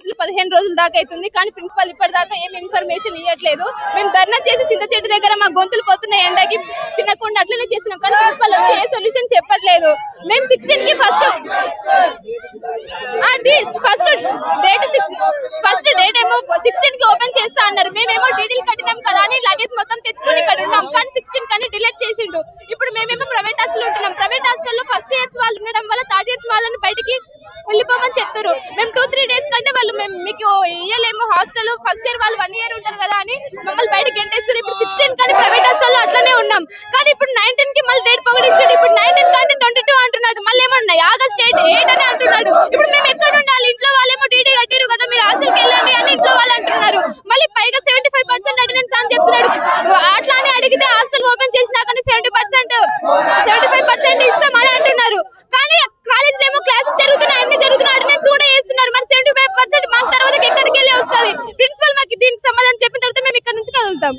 రోజులు పదిహేను రోజుల దాకా అవుతుంది. కానీ ప్రిన్సిపల్ ఇప్పటిదాకా ఏం ఇన్ఫర్మేషన్ ఇవ్వట్లేదు మేము ధర్నా చేసి చింత చెట్టు దగ్గర మా గొంతులు పోతున్నాయి ఎండకి తినకుండా అట్లనే చేసినాం కానీ ప్రిన్సిపల్ వచ్చి ఏ సొల్యూషన్ చెప్పట్లేదు. మేము సిక్స్టీన్కి first first date six first date ఏమో సిక్స్టీన్కి ఓపెన్ చేస్తా అన్నారు. మేమేమో డీటెయిల్ కట్టినాం కదా అని లగేజ్ మొత్తం తెచ్చుకొని ఇక్కడ ఉన్నాం. కానీ సిక్స్టీన్ కానీ డిలీట్ చేసిండు. ఇప్పుడు మేమేమో ప్రైవేట్ హాస్టల్ ఉంటున్నాం. ప్రైవేట్ హాస్టల్లో ఫస్ట్ ఇయర్స్ వాళ్ళు ఉండడం చెప్తారు మేము టూ త్రీ డేస్ కంటే వాళ్ళు మేము మీకు ఇయ్యలేము. హాస్టల్ ఫస్ట్ ఇయర్ వాళ్ళు వన్ ఇయర్ ఉంటారు కదా అని మమ్మల్ని బయటకి ఎంటేస్తారు ఇప్పుడు సిక్స్టీన్ కానీ ప్రైవేట్ హాస్టల్లో అట్లనే ఉన్నాం. కానీ ఇప్పుడు నైన్టీన్కి మళ్ళీ డేట్ పొగడించాడు. ఇప్పుడు నైన్టీన్ కంటే ట్వంటీ టూ అంటున్నాడు. మళ్ళీ ఏమన్నాయి ఆగస్ట్ ఎయిట్ ఎయిట్ అని అంటున్నాడు. ఇప్పుడు మేము ఎక్కడ ఉండాలి? ఇంట్లో వాళ్ళేమో డీడీ కట్టిరు కదా మీరు హాస్టల్కి వెళ్ళండి అని ఇంట్లో వాళ్ళు అంటున్నారు. మళ్ళీ పైగా సెవెంటీ ఫైవ్ పర్సెంట్ అటెండెన్స్ అని చెప్తున్నాడు. అట్లా అని అడిగితే హాస్టల్ ఓపెన్ చేసినా కానీ సెవెంటీ పర్సెంట్ సెవెంటీ పర్సెంట్ ఇస్తామని అంటున్నారు కానీ కాలేజీలో ఏమో క్లాసెస్ జరుగుతున్నాయి అన్ని జరుగుతున్నాయి అటెండెన్స్ కూడా వేస్తున్నారు మరి సెవెంటీ ఫైవ్ పర్సెంట్ మాకు తర్వాత ఎక్కడికి వెళ్ళి వస్తుంది ప్రిన్సిపల్ మాకు దీనికి సమాధానం చెప్పిన తర్వాత మేము ఇక్కడ నుంచి కదులుతాం.